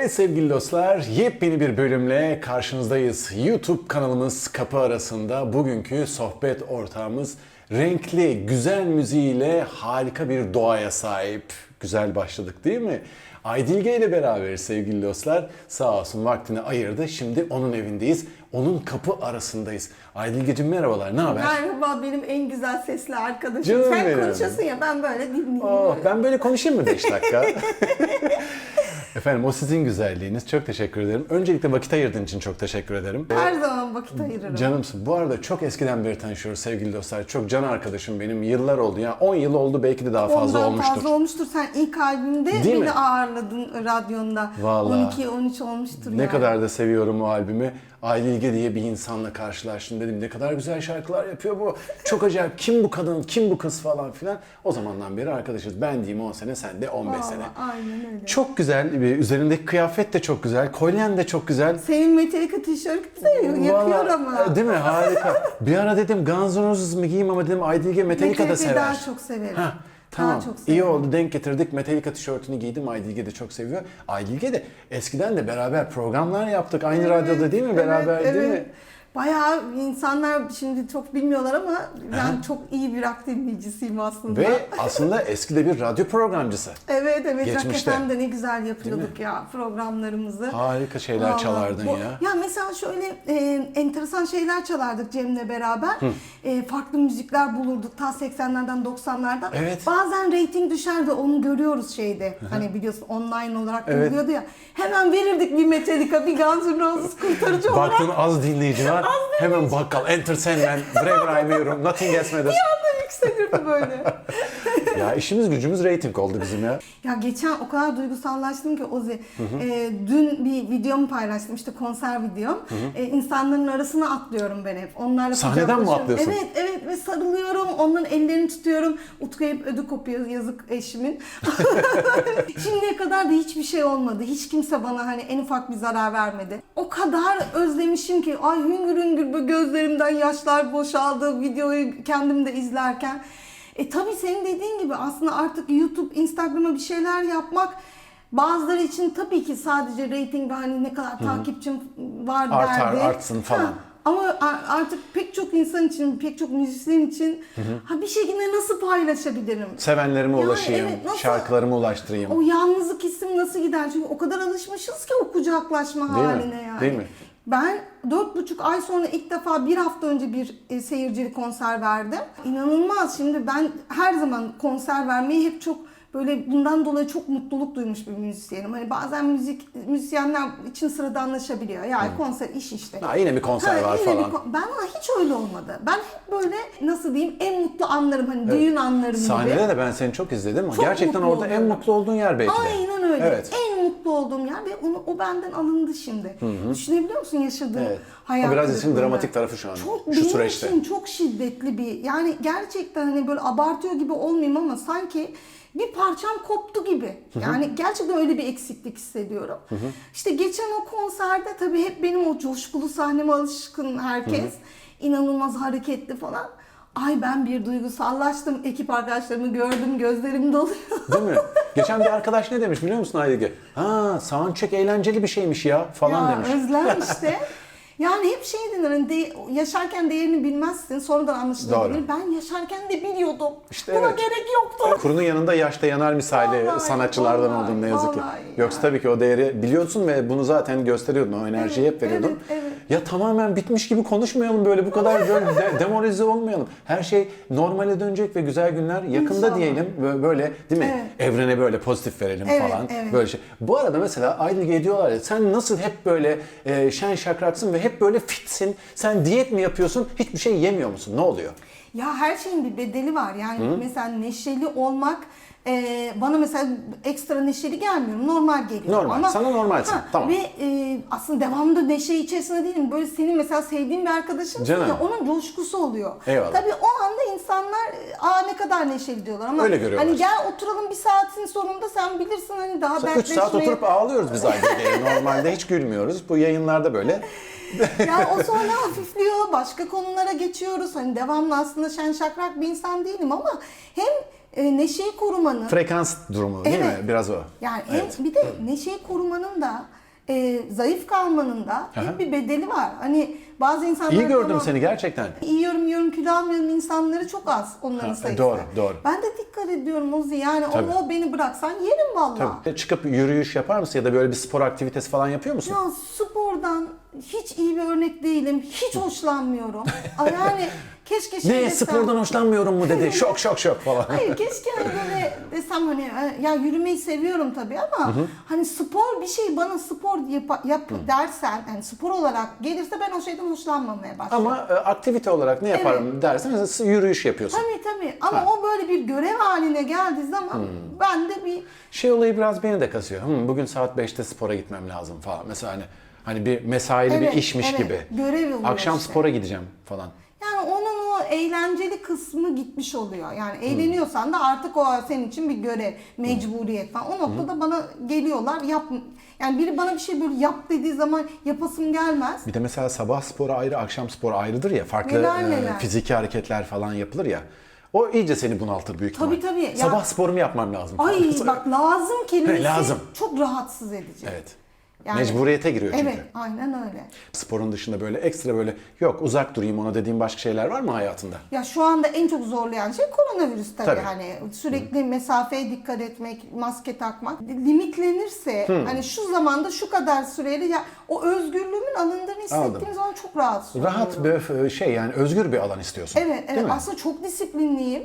Evet sevgili dostlar, yepyeni bir bölümle karşınızdayız. YouTube kanalımız Kapı Arasında bugünkü sohbet ortağımız renkli, güzel müziğiyle harika bir doğaya sahip. Güzel başladık değil mi? Aydilge ile beraber sevgili dostlar sağ olsun vaktini ayırdı. Şimdi onun evindeyiz. Onun kapı arasındayız. Aydilgeciğim merhabalar, ne haber? Merhaba benim en güzel sesli arkadaşım. Canım Sen benim. konuşuyorsun ya ben böyle dinliyorum. Oh, ben böyle konuşayım mı 5 dakika? Efendim o sizin güzelliğiniz. Çok teşekkür ederim. Öncelikle vakit ayırdığın için çok teşekkür ederim. Her zaman vakit ayırırım. Canımsın. Bu arada çok eskiden beri tanışıyoruz sevgili dostlar. Çok can arkadaşım benim. Yıllar oldu. Yani 10 yıl oldu belki de daha fazla Ondan olmuştur. fazla olmuştur. Sen ilk albümde Değil beni mi? ağırladın radyonda. Vallahi. 12-13 olmuştur Ne yani. kadar da seviyorum o albümü. Aylilge diye bir insanla karşılaştım dedim. Ne kadar güzel şarkılar yapıyor bu. Çok acayip. Kim bu kadın, kim bu kız falan filan. O zamandan beri arkadaşız. Ben diyeyim 10 sene, sen de 15 sene. Vallahi aynen öyle. Çok güzel. bir- Üzerindeki kıyafet de çok güzel. Kolyen de çok güzel. Senin Metallica tişört de Vallahi, ama. e, Değil mi? Harika. Bir ara dedim Guns N' Roses mı giyeyim ama dedim Aydilge Metallica da Metallica'yı sever. daha çok severim. Heh, tamam. Daha çok İyi oldu denk getirdik. Metallica tişörtünü giydim. Aydilge de çok seviyor. Aydilge de eskiden de beraber programlar yaptık. Aynı radyoda değil mi? Beraber evet, değil mi? Bayağı insanlar şimdi çok bilmiyorlar ama ben çok iyi bir rock dinleyicisiyim aslında. Ve aslında eski de bir radyo programcısı. Evet evet Geçmişte. Rock FM'de ne güzel yapıyorduk ya programlarımızı. Harika şeyler Vallahi çalardın bu- ya. Ya mesela şöyle e, enteresan şeyler çalardık Cem'le beraber. E, farklı müzikler bulurduk ta 80'lerden 90'lardan. Evet. Bazen reyting düşerdi onu görüyoruz şeyde. Hani biliyorsun online olarak Evet. ya. Hemen verirdik bir Metallica bir Guns N' Roses kurtarıcı olarak. Baktın az dinleyici var. Hemen bakkal, Enter Sandman, Wherever I Will, Nothing Else Matters. Bir anda yükselirdi böyle. ya işimiz gücümüz reyting oldu bizim ya. Ya geçen o kadar duygusallaştım ki Ozi. Ee, dün bir videomu paylaştım işte konser videom. Ee, insanların arasına atlıyorum ben hep. Onlarla Sahneden mi kucaklaşıyorum. atlıyorsun? Evet evet ve sarılıyorum. Onların ellerini tutuyorum. Utku hep ödü kopuyor yazık eşimin. Şimdiye kadar da hiçbir şey olmadı. Hiç kimse bana hani en ufak bir zarar vermedi. O kadar özlemişim ki ay hüngür hüngür böyle gözlerimden yaşlar boşaldı videoyu kendim de izlerken. E tabii senin dediğin gibi aslında artık YouTube, Instagram'a bir şeyler yapmak bazıları için tabii ki sadece reyting ve hani ne kadar takipçim var Artar, derdi. artsın falan. Ha, ama artık pek çok insan için, pek çok müzisyen için ha bir şekilde nasıl paylaşabilirim? Sevenlerime Yani ulaşayım, evet, nasıl- şarkılarımı ulaştırayım. O yalnızlık hissim nasıl gider? Çünkü o kadar alışmışız ki o kucaklaşma Değil mi? haline yani. Değil mi? Ben dört buçuk ay sonra ilk defa bir hafta önce bir e, seyircili konser verdim. İnanılmaz. Şimdi ben her zaman konser vermeyi hep çok böyle bundan dolayı çok mutluluk duymuş bir müzisyenim. Hani bazen müzik müzisyenler için sıradanlaşabiliyor. Yani konser iş işte. Ha, yine bir konser var yine bir falan. kon- ben ama hiç öyle olmadı. Ben hep böyle nasıl diyeyim en mutlu anlarım hani düğün anlarım gibi. Sahnede de ben seni çok izledim. Çok Gerçekten orada en oluyorum. mutlu olduğun yer belki de. Aynen öyle. Evet. En mutlu olduğum yer ve onu, o benden alındı şimdi. Düşünebiliyor musun yaşadığım Evet. hayat O biraz işin dramatik tarafı şu an. Çok, şu benim süreçte. için çok şiddetli bir yani gerçekten hani böyle abartıyor gibi olmayayım ama sanki bir parçam koptu gibi. Yani gerçekten öyle bir eksiklik hissediyorum. İşte geçen o konserde tabii hep benim o coşkulu sahneme alışkın herkes. inanılmaz hareketli falan. Ay ben bir duygusallaştım. Ekip arkadaşlarımı gördüm. Gözlerim doluyor. Değil mi? Geçen bir arkadaş ne demiş biliyor musun Aydilge? Ha soundcheck eğlenceli bir şeymiş ya falan ya, demiş. Özlem işte. Yani hep şey denir, hani de- yaşarken değerini bilmezsin, sonradan Doğru. anlaşılabilir. Ben yaşarken de biliyordum. İşte Buna evet. gerek yoktu. Kurunun yanında yaşta yanar misali Vallahi, sanatçılardan vallahi, oldun ne yazık ki. Yoksa tabii ki o değeri biliyorsun ve bunu zaten gösteriyordun. O enerjiyi Evet, hep veriyordun. evet, evet. Ya tamamen bitmiş gibi konuşmayalım böyle bu kadar böyle de- demoralize olmayalım. Her şey normale dönecek ve güzel günler yakında İnşallah. diyelim Bö- böyle değil mi? Evrene böyle pozitif verelim Evet, falan. evet. Böyle şey. Bu arada mesela Aydilge diyorlar ya sen nasıl hep böyle e, şen şakraksın ve hep böyle fitsin. Sen diyet mi yapıyorsun? Hiçbir şey yemiyor musun? Ne oluyor? Ya her şeyin bir bedeli var. Yani mesela neşeli olmak e, bana mesela ekstra neşeli gelmiyor. Normal geliyor. Normal. Sana normalsin. Tamam. Ve e, aslında devamında neşe içerisinde değilim. Böyle senin mesela sevdiğin bir arkadaşın Canım. ya onun coşkusu oluyor. Eyvallah. Tabii o anda insanlar aa ne kadar neşeli diyorlar ama Öyle görüyorlar. hani gel oturalım bir saatin sonunda sen bilirsin hani daha 3 dertleşmeye. saat oturup ağlıyoruz biz Aydilge'ye. Normalde hiç gülmüyoruz. Bu yayınlarda böyle. ya o sonra hafifliyor, başka konulara geçiyoruz. Hani devamlı aslında şen şakrak bir insan değilim ama hem e, neşeyi korumanın Frekans durumu değil Evet. mi? Biraz o. yani Evet. hem bir de neşeyi korumanın da e, zayıf kalmanın da Aha. hep bir bedeli var. Hani bazı insanlar İyi gördüm tamam, seni gerçekten. Yiyorum yiyorum kilo almıyorum insanları çok az onların Ha, sayısı. doğru, doğru. Ben de dikkat ediyorum Ozi yani Tabii. o beni bıraksan yerim valla. Tabii. Çıkıp yürüyüş yapar mısın ya da böyle bir spor aktivitesi falan yapıyor musun? Ya spordan hiç iyi bir örnek değilim. Hiç hoşlanmıyorum. Yani keşke şey ne desem. spordan hoşlanmıyorum mu dedi. şok şok şok falan. Hayır keşke hani böyle desem hani e, ya yürümeyi seviyorum tabii ama hani spor bir şey bana spor yap, yap dersen yani spor olarak gelirse ben o şeyden hoşlanmamaya başlıyorum. Ama e, aktivite olarak ne yaparım dersen mesela yürüyüş yapıyorsun. Tabii tabii ama Ha. o böyle bir görev haline geldiği zaman ben de bir Şey olayı biraz beni de kasıyor. Hmm, bugün saat 5'te spora gitmem lazım falan. Mesela hani hani bir mesaili Evet, bir işmiş evet. gibi. Görev oluyor Akşam işte. spora gideceğim falan. Yani onun o eğlenceli kısmı gitmiş oluyor. Hmm. Yani eğleniyorsan da artık o senin için bir görev, mecburiyet falan. O noktada bana geliyorlar yap yani biri bana bir şey böyle yap dediği zaman yapasım gelmez. Bir de mesela sabah sporu ayrı, akşam sporu ayrıdır ya. Farklı Neler e, neler. fiziki hareketler falan yapılır ya. O iyice seni bunaltır büyük Tabii, ihtimal. tabii. Ya- Sabah sporumu yapmam lazım. Ay bak lazım kelimesi Lazım. çok rahatsız edici. Evet. Yani- Mecburiyete giriyor çünkü. Evet, aynen öyle. Sporun dışında böyle ekstra böyle yok uzak durayım ona dediğim başka şeyler var mı hayatında? Ya şu anda en çok zorlayan şey koronavirüs tabii. Tabii. Hani sürekli mesafeye dikkat etmek, maske takmak. Limitlenirse hani şu zamanda şu kadar süreli ya o özgürlüğümün alındığını hissettiğim zaman çok rahatsız Rahat oluyorum. bir şey yani özgür bir alan istiyorsun. Evet, evet. Aslında çok disiplinliyim.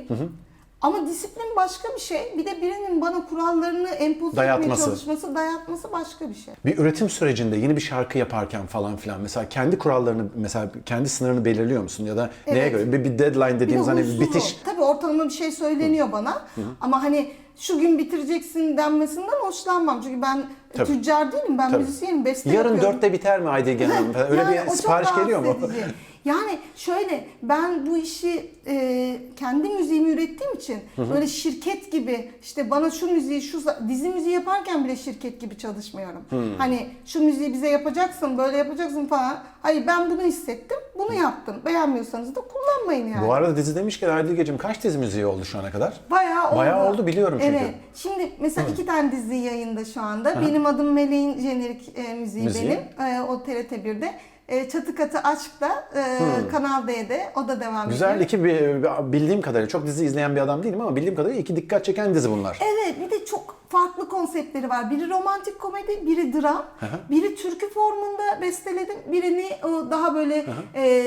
Ama disiplin başka bir şey. Bir de birinin bana kurallarını empoze Dayatması. etmeye çalışması, dayatması başka bir şey. Bir üretim sürecinde yeni bir şarkı yaparken falan filan mesela kendi kurallarını mesela kendi sınırını belirliyor musun ya da neye Evet. göre bir, bir deadline Bir de dediğimiz hani huysuzum. bitiş Tabii ortalama bir şey söyleniyor bana. Ama hani şu gün bitireceksin denmesinden hoşlanmam. Çünkü ben Tabii. tüccar değilim. Ben Tabii. müzisyenim. Beste yarın yapıyorum. dörtte biter mi Aydilge Hanım? falan. Öyle Yani o bir çok sipariş geliyor mu? rahatsız edici. Yani şöyle ben bu işi e, kendi müziğimi ürettiğim için böyle şirket gibi işte bana şu müziği şu dizi müziği yaparken bile şirket gibi çalışmıyorum. Hani şu müziği bize yapacaksın böyle yapacaksın falan. Hayır ben bunu hissettim bunu yaptım. Beğenmiyorsanız da kullanmayın yani. Bu arada dizi demişken Aydilge'cim kaç dizi müziği oldu şu ana kadar? Bayağı oldu. Bayağı oldu biliyorum çünkü. Evet. Şimdi mesela iki tane dizi yayında şu anda. Benim adım Meleğin jenerik e, müziği, Müziği. benim. E, o TRT 1'de. E, Çatı Katı Aşk'ta e, Kanal D'de. O da devam Güzel ediyor. iki bir- bildiğim kadarıyla çok dizi izleyen bir adam değilim ama bildiğim kadarıyla iki dikkat çeken dizi bunlar. Evet bir de çok farklı konseptleri var. Biri romantik komedi, biri dram. Biri türkü formunda besteledim. Birini o daha böyle e,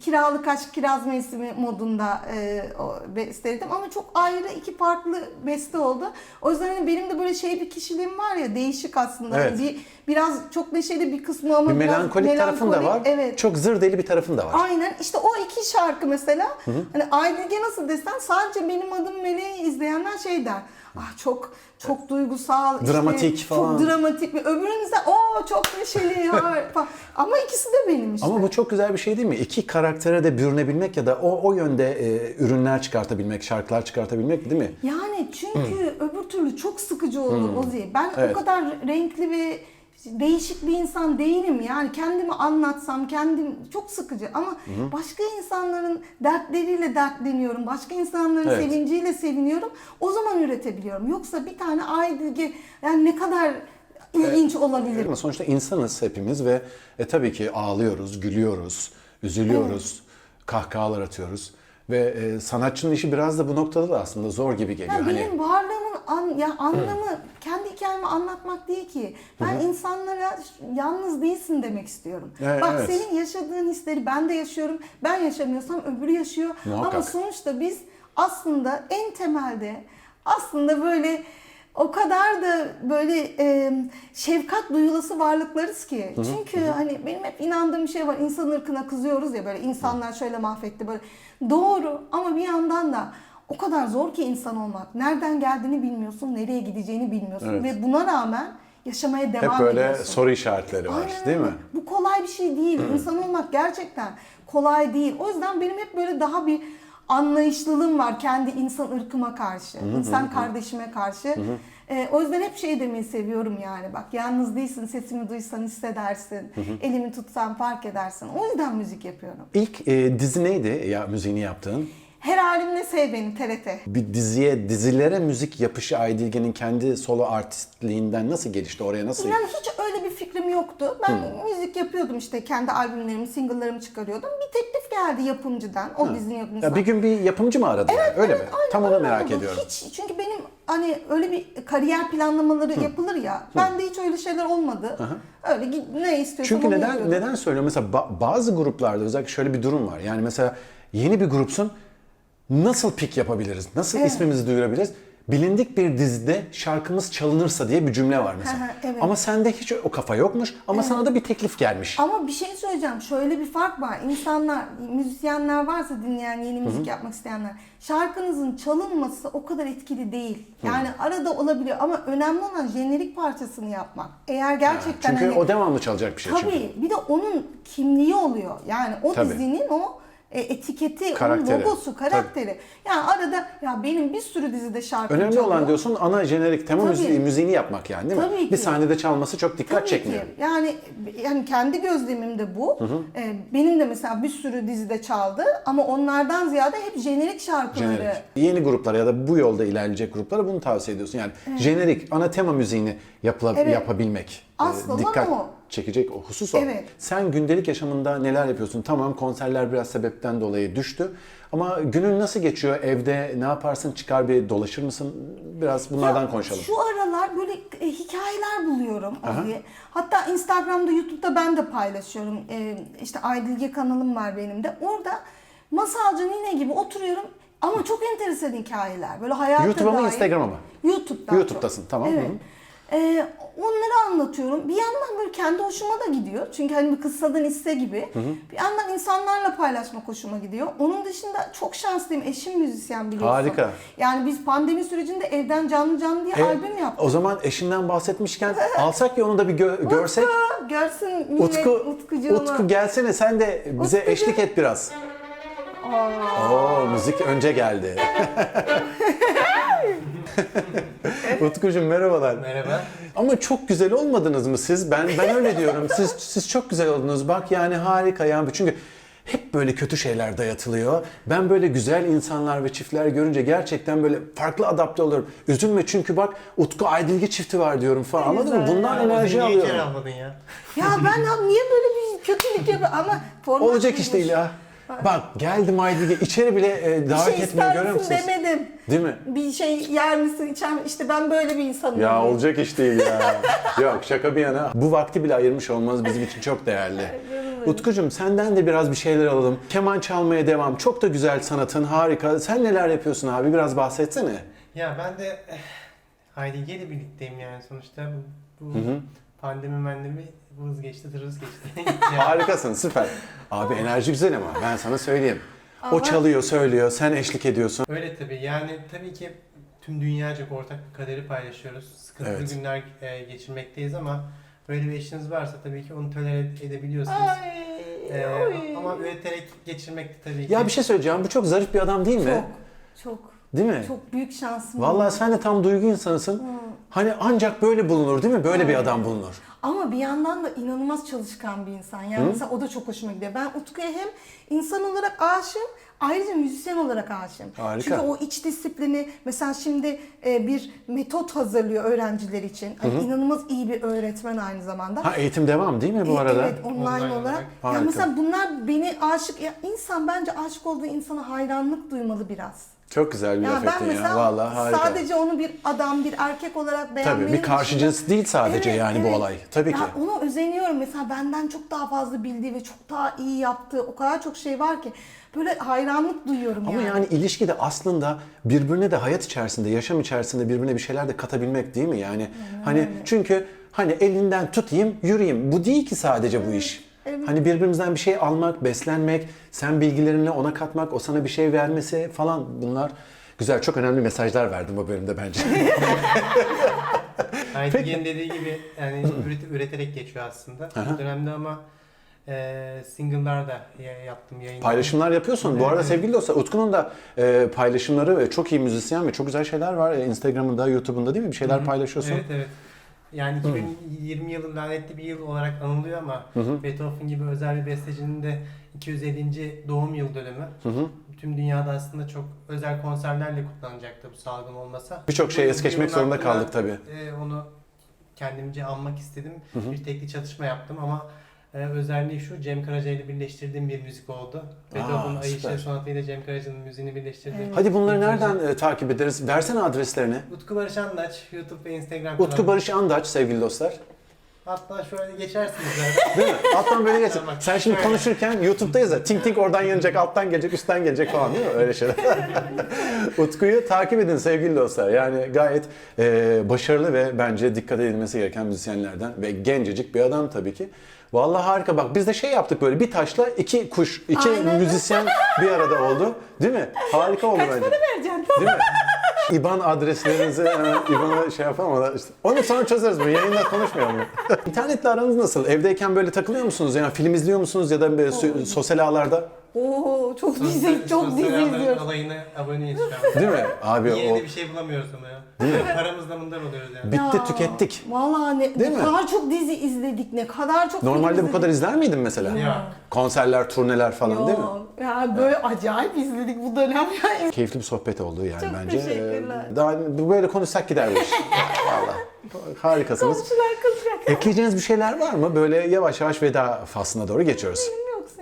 kiralık aşk, kiraz mevsimi modunda e, o besteledim. Ama çok ayrı iki farklı beste oldu. O yüzden hani benim de böyle şey bir kişiliğim var ya değişik aslında. Evet. Hani bir biraz çok neşeli bir kısmı ama Bir biraz melankolik tarafın da var. Evet. Çok zır deli bir tarafın da var. Aynen işte o iki şarkı mesela hani Aydilge nasıl desen sadece benim adım Meleği izleyenler şey der. Ah çok çok duygusal, işte, Dramatik falan. Çok dramatik. bir Öbürünüz de o çok neşeli ya falan. Ama ikisi de benim işte. Ama bu çok güzel bir şey değil mi? İki karaktere de bürünebilmek ya da o o yönde e, ürünler çıkartabilmek, şarkılar çıkartabilmek değil mi? Yani çünkü öbür türlü çok sıkıcı olur Ozi. Ben Evet. o kadar renkli ve değişik bir insan değilim. Yani kendimi anlatsam kendim çok sıkıcı. Ama başka insanların dertleriyle dertleniyorum. Başka insanların Evet. sevinciyle seviniyorum. O zaman üretebiliyorum. Yoksa bir tane Aydilge yani ne kadar ilginç olabilir? Ama sonuçta insanız hepimiz ve e, tabii ki ağlıyoruz, gülüyoruz, üzülüyoruz, kahkahalar atıyoruz. Ve e, sanatçının işi biraz da bu noktada da aslında zor gibi geliyor. Ya hani benim varlığımın an, ya anlamı kendi hikayemi anlatmak değil ki. Ben insanlara yalnız değilsin demek istiyorum. Evet, Bak evet. senin yaşadığın hisleri ben de yaşıyorum. Ben yaşamıyorsam öbürü yaşıyor. Muhakkak. Ama sonuçta biz aslında en temelde aslında böyle o kadar da böyle e, şefkat duyulası varlıklarız ki. Çünkü hani benim hep inandığım şey var. İnsan ırkına kızıyoruz ya böyle insanlar şöyle mahvetti böyle. Doğru ama bir yandan da o kadar zor ki insan olmak. Nereden geldiğini bilmiyorsun, nereye gideceğini bilmiyorsun Evet. ve buna rağmen yaşamaya devam hep böyle ediyorsun. soru işaretleri var Aynen değil mi? Bu kolay bir şey değil. İnsan olmak gerçekten kolay değil. O yüzden benim hep böyle daha bir anlayışlılığım var kendi insan ırkıma karşı, insan kardeşime karşı. Ee, o yüzden hep şey demeyi seviyorum yani bak yalnız değilsin sesimi duysan hissedersin, elimi tutsan fark edersin. O yüzden müzik yapıyorum. İlk e, dizi neydi ya müziğini yaptığın? Her halimle sev beni TRT. Bir diziye, dizilere müzik yapışı Aydilge'nin kendi solo artistliğinden nasıl gelişti? Oraya nasıl? Yani hiç öyle bir fikrim yoktu. Ben müzik yapıyordum işte kendi albümlerimi, single'larımı çıkarıyordum. Bir teklif geldi yapımcıdan, o dizinin yapımcısı. Ya bir gün bir yapımcı mı aradı? yani? Öyle mi? Aynen Tam onu öyle merak oldu. ediyorum. Hiç çünkü benim hani öyle bir kariyer planlamaları yapılır ya. Bende hiç öyle şeyler olmadı. Öyle git- ne istiyorsam Çünkü neden yapıyordum. neden söylüyorum? Mesela ba- bazı gruplarda özellikle şöyle bir durum var. Yani mesela yeni bir grupsun nasıl pik yapabiliriz? Nasıl Evet. ismimizi duyurabiliriz? Bilindik bir dizide şarkımız çalınırsa diye bir cümle var mesela. Hı, evet. Ama sende hiç o kafa yokmuş ama sana da bir teklif gelmiş. Ama bir şey söyleyeceğim. Şöyle bir fark var. İnsanlar, müzisyenler varsa dinleyen, yeni müzik yapmak isteyenler. Şarkınızın çalınması o kadar etkili değil. Yani arada olabiliyor ama önemli olan jenerik parçasını yapmak. Eğer gerçekten Çünkü hani... o devamlı çalacak bir şey çünkü. Tabii bir de onun kimliği oluyor. Yani o Tabii. dizinin o e, etiketi, Karakteri. onun logosu, karakteri. Yani arada ya benim bir sürü dizide şarkım Önemli çalıyor. olan diyorsun ana jenerik tema Tabii. müziği, müziğini yapmak yani değil mi? Tabii Bir ki. sahnede çalması çok dikkat Tabii çekmiyor. ki. Yani yani kendi gözlemim de bu. Ee, benim de mesela bir sürü dizide çaldı ama onlardan ziyade hep jenerik şarkıları. Jenerik. Yeni gruplara ya da bu yolda ilerleyecek gruplara bunu tavsiye ediyorsun. Yani jenerik, ana tema müziğini yapıla- Evet. yapabilmek. e, Aslında dikkat o. çekecek o husus o. Evet. Sen gündelik yaşamında neler yapıyorsun? Tamam konserler biraz sebepten dolayı düştü. Ama günün nasıl geçiyor? Evde ne yaparsın? Çıkar bir dolaşır mısın? Biraz bunlardan Ya, konuşalım. Şu aralar böyle e, hikayeler buluyorum abi. Hatta Instagram'da, YouTube'da ben de paylaşıyorum. E, işte Aydilge kanalım var benim de. Orada masalcı nine gibi oturuyorum ama çok enteresan hikayeler. Böyle hayata YouTube'a mı. Instagram'a mı? YouTube'da. YouTube'dasın, tamam. Evet. Hı hı. Ee, onları anlatıyorum. Bir yandan böyle kendi hoşuma da gidiyor. Çünkü hani bir kıssadan hisse gibi. Bir yandan insanlarla paylaşmak hoşuma gidiyor. Onun dışında çok şanslıyım. Eşim müzisyen biliyorsun. Harika. Yani biz pandemi sürecinde evden canlı canlı diye E, albüm yaptık. O zaman eşinden bahsetmişken alsak ya onu da bir gö- görsek. Utku, görsün millet, Utku, Utkucuğumu. Utku gelsene sen de bize Utkucuğum. eşlik et biraz. Oo, müzik önce geldi. Utkucuğum merhabalar. Merhaba. Ama çok güzel olmadınız mı siz? Ben ben öyle diyorum. Siz siz çok güzel oldunuz. Bak yani harika ya. Çünkü hep böyle kötü şeyler dayatılıyor. Ben böyle güzel insanlar ve çiftler görünce gerçekten böyle farklı adapte oluyorum. Üzülme çünkü bak Utku Aydilge çifti var diyorum falan. Anladın mı? Bundan Ya, enerji alıyorum. almadın ya? Ya ben ya niye böyle bir kötülük yapıyorum ama format Olacak buymuş. iş değil ya. Bak geldim Aydilge içeri bile e, Bir davet şey etmiyor ister görüyor misin musunuz? demedim. Değil mi? Bir şey yer misin içer misin? İşte ben böyle bir insanım. Ya olacak iş değil ya. Yok şaka bir yana. Bu vakti bile ayırmış olmanız bizim için çok değerli. Utkucuğum senden de biraz bir şeyler alalım. Keman çalmaya devam. Çok da güzel sanatın harika. Sen neler yapıyorsun abi? Biraz bahsetsene. Ya ben de eh, birlikteyim yani sonuçta. Bu, bu pandemi mendemi hız geçti, hız geçti. Harikasın süper. Abi enerji güzel ama ben sana söyleyeyim. O Ama- çalıyor söylüyor sen eşlik ediyorsun. Öyle tabii yani tabii ki tüm dünyaca ortak bir kaderi paylaşıyoruz. Sıkıntılı Evet. günler eh, geçirmekteyiz ama böyle bir eşiniz varsa tabii ki onu tolere edebiliyorsunuz. Ay, Eh, ay. ama üreterek geçirmek de tabii ki. Ya bir şey söyleyeceğim bu çok zarif bir adam değil mi? Çok, çok, Değil mi? çok büyük şansım. Vallahi var. sen de tam duygu insanısın. Hani ancak böyle bulunur değil mi? Böyle bir adam bulunur. Ama bir yandan da inanılmaz çalışkan bir insan. Yani mesela o da çok hoşuma gidiyor. Ben Utku'ya hem insan olarak aşığım, ayrıca müzisyen olarak aşığım. Harika. Çünkü o iç disiplini, mesela şimdi e, bir metot hazırlıyor öğrenciler için. Hani inanılmaz iyi bir öğretmen aynı zamanda. Ha eğitim devam değil mi bu E, arada? Evet online, Online olarak. olarak. Ya Harika. mesela bunlar beni aşık, ya insan bence aşık olduğu insana hayranlık duymalı biraz. Çok güzel bir Ya laf ettin ya. Vallahi harika. sadece onu bir adam, bir erkek olarak beğenmenin Tabii bir karşı cins değil sadece Evet, yani bu evet. olay. Tabii ya ki. ona özeniyorum. Mesela benden çok daha fazla bildiği ve çok daha iyi yaptığı o kadar çok şey var ki böyle hayranlık duyuyorum Ama yani. yani ilişkide aslında birbirine de hayat içerisinde, yaşam içerisinde birbirine bir şeyler de katabilmek değil mi? Yani hani çünkü hani elinden tutayım, yürüyeyim. Bu değil ki sadece bu iş. Hani birbirimizden bir şey almak, beslenmek, sen bilgilerinle ona katmak, o sana bir şey vermesi falan bunlar güzel, çok önemli mesajlar verdim bu bölümde bence. Haydi'nin dediği gibi yani üret- üreterek geçiyor aslında. Bu dönemde ama eh, single'lar da ya- yaptım yayınladım. Paylaşımlar yapıyorsun. Bu arada sevgili dostlar Utku'nun da e, paylaşımları ve çok iyi müzisyen ve çok güzel şeyler var. E, Instagram'ında, YouTube'unda değil mi? Bir şeyler paylaşıyorsun. Evet evet. Yani 2020 yılı lanetli bir yıl olarak anılıyor ama Beethoven gibi özel bir bestecinin de 250. doğum yıl dönümü. Hı hı. Tüm dünyada aslında çok özel konserlerle kutlanacaktı bu salgın olmasa. Birçok şey es geçmek zorunda kaldık tabii. e, onu kendimce anmak istedim. Bir tekli çatışma yaptım ama e, özelliği şu Cem Karaca ile birleştirdiğim bir müzik oldu. Beethoven Ay süper. Sonatı ile Cem Karaca'nın müziğini birleştirdiğim. Hadi bunları nereden e, takip ederiz? Versene adreslerini. Utku Barış Andaç YouTube ve Instagram Utku kanalım. Barış Andaç sevgili dostlar. Hatta şöyle geçersiniz zaten. Değil mi? Alttan böyle geç. Tamam. Sen şimdi konuşurken YouTube'dayız ya. Tink tink oradan gelecek, alttan gelecek, üstten gelecek falan değil mi? Öyle şeyler. Utku'yu takip edin sevgili dostlar. Yani gayet e, başarılı ve bence dikkat edilmesi gereken müzisyenlerden ve gencecik bir adam tabii ki. Vallahi harika bak biz de şey yaptık böyle bir taşla iki kuş, iki Aynen. müzisyen bir arada oldu. Değil mi? Harika oldu Kaç bence. para vereceksin? Değil mi? İban adreslerinizi hemen İban'a şey yapalım ama işte onu sonra çözeriz bu yayında konuşmayalım. İnternetle aranız nasıl? Evdeyken böyle takılıyor musunuz? Yani film izliyor musunuz ya da böyle sosyal ağlarda? Oo çok dizi, çok dizi izliyoruz. alayına aboneyiz şu an. Değil mi? Abi Yeni o de bir şey bulamıyoruz ama ya. Paramızla mındar oluyoruz yani. bitti Ya, tükettik. Vallahi ne, Değil ne mi? kadar çok dizi izledik, ne kadar çok film Normalde bu izledik. kadar izler miydin mesela? Yok. Konserler, turneler falan değil mi? Yok. Ya böyle acayip izledik bu dönem ya. Keyifli bir sohbet oldu yani Çok bence. teşekkürler. Ee, Daha böyle konuşsak gider bu iş. Valla. Harikasınız. Komşular kızacak. Ekleyeceğiniz bir şeyler var mı? Böyle yavaş yavaş veda faslına doğru geçiyoruz.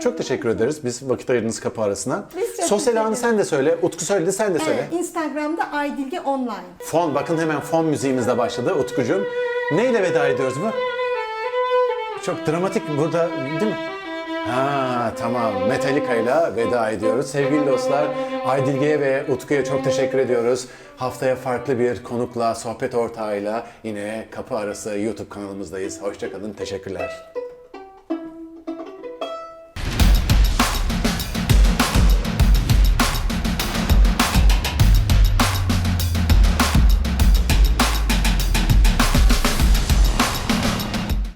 Çok teşekkür ederiz. Biz vakit ayırdınız kapı arasından. Biz çok Sosyal ağını sen de söyle. Utku söyledi sen de söyle. Evet, Instagram'da Aydilge Online. Fon bakın hemen fon müziğimiz de başladı Utkucuğum. Neyle veda ediyoruz bu? Çok dramatik burada değil mi? Ha tamam Metallica ile veda ediyoruz. Sevgili dostlar Aydilge'ye ve Utku'ya çok teşekkür ediyoruz. Haftaya farklı bir konukla, sohbet ortağıyla yine kapı arası YouTube kanalımızdayız. Hoşçakalın, teşekkürler.